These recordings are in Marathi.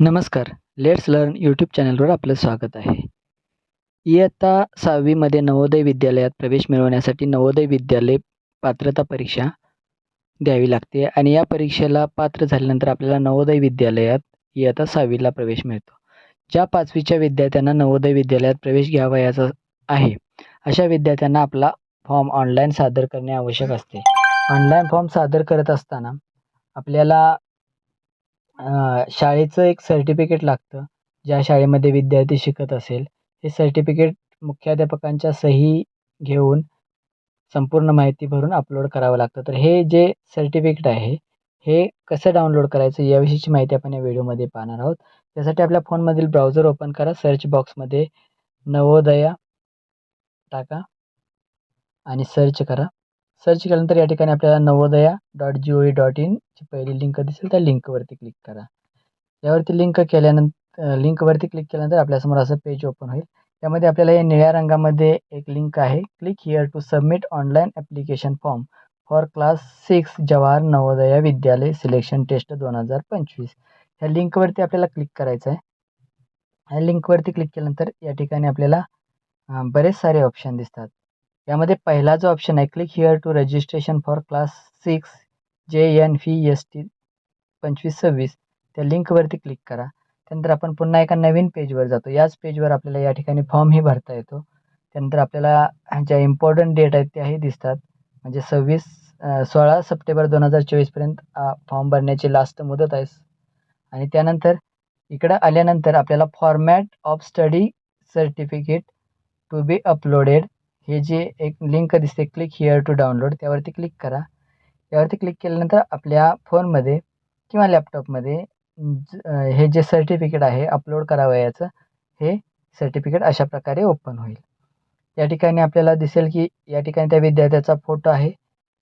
नमस्कार. लेट्स लर्न यूट्यूब चॅनलवर आपलं स्वागत आहे. इयत्ता सहावीमध्ये नवोदय विद्यालयात प्रवेश मिळवण्यासाठी नवोदय विद्यालय पात्रता परीक्षा द्यावी लागते आणि या परीक्षेला पात्र झाल्यानंतर आपल्याला नवोदय विद्यालयात इयत्ता सहावीला प्रवेश मिळतो. ज्या पाचवीच्या विद्यार्थ्यांना नवोदय विद्यालयात प्रवेश घ्यावयाचा आहे अशा विद्यार्थ्यांना आपला फॉर्म ऑनलाईन सादर करणे आवश्यक असते. ऑनलाईन फॉर्म सादर करत असताना आपल्याला शाळेचं एक सर्टिफिकेट लागतं ज्या शाळेमध्ये विद्यार्थी शिकत असेल. हे सर्टिफिकेट मुख्याध्यापकांच्या सही घेऊन संपूर्ण माहिती भरून अपलोड करावं लागतं. तर हे जे सर्टिफिकेट आहे हे कसं डाउनलोड करायचं याविषयीची माहिती आपण या व्हिडिओमध्ये पाहणार आहोत. त्यासाठी आपल्या फोनमधील ब्राउझर ओपन करा सर्च बॉक्समध्ये नवोदया टाका आणि सर्च करा. सर्च केल्यानंतर या ठिकाणी आपल्याला Navodaya dot G O V dot इनची पहिली लिंक दिसेल. त्या लिंकवरती क्लिक करा. यावरती लिंक केल्यानंतर लिंकवरती क्लिक केल्यानंतर आपल्यासमोर असं पेज ओपन होईल. त्यामध्ये आपल्याला या निळ्या रंगामध्ये एक लिंक आहे. Click here to submit online application form for class six Jawahar Navodaya Vidyalaya selection test दोन हजार पंचवीस. ह्या लिंकवरती आपल्याला क्लिक करायचं आहे ह्या लिंकवरती क्लिक केल्यानंतर या ठिकाणी आपल्याला बरेच सारे ऑप्शन दिसतात. यामध्ये पहिला जो ऑप्शन आहे click here to registration for class six J N V S T पंचवीस सव्वीस त्या लिंकवरती क्लिक करा. त्यानंतर आपण पुन्हा एका नवीन पेजवर जातो. याच पेजवर आपल्याला या ठिकाणी फॉर्मही भरता येतो. त्यानंतर आपल्याला ज्या इम्पॉर्टंट डेट आहेत त्याही दिसतात. म्हणजे सव्वीस सोळा सप्टेंबर दोन हजार चोवीसपर्यंत फॉर्म भरण्याची लास्ट मुदत आहे. आणि त्यानंतर इकडं आल्यानंतर आपल्याला format of study certificate to be uploaded हे जे एक लिंक दिसते क्लिक हिअर टू डाउनलोड त्यावरती क्लिक करा. त्यावरती क्लिक केल्यानंतर आपल्या फोनमध्ये किंवा लॅपटॉपमध्ये ज- हे जे सर्टिफिकेट आहे अपलोड करावयाचं हे सर्टिफिकेट अशा प्रकारे ओपन होईल. या ठिकाणी आपल्याला दिसेल की या ठिकाणी त्या विद्यार्थ्याचा फोटो आहे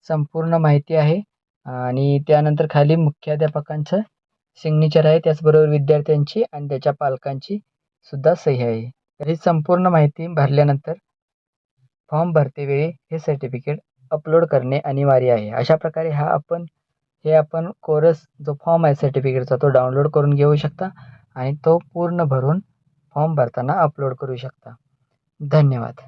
संपूर्ण माहिती आहे आणि त्यानंतर खाली मुख्याध्यापकांचं सिग्नेचर आहे त्याचबरोबर विद्यार्थ्यांची आणि त्याच्या पालकांची सुद्धा सही आहे. तर ही संपूर्ण माहिती भरल्यानंतर फॉर्म भरतेवेळी हे सर्टिफिकेट अपलोड करणे अनिवार्य आहे. अशा प्रकारे हा आपण हे आपण कोरस जो फॉर्म आहे सर्टिफिकेटचा तो डाउनलोड करून घेऊ शकता आणि तो पूर्ण भरून फॉर्म भरताना अपलोड करू शकता. धन्यवाद.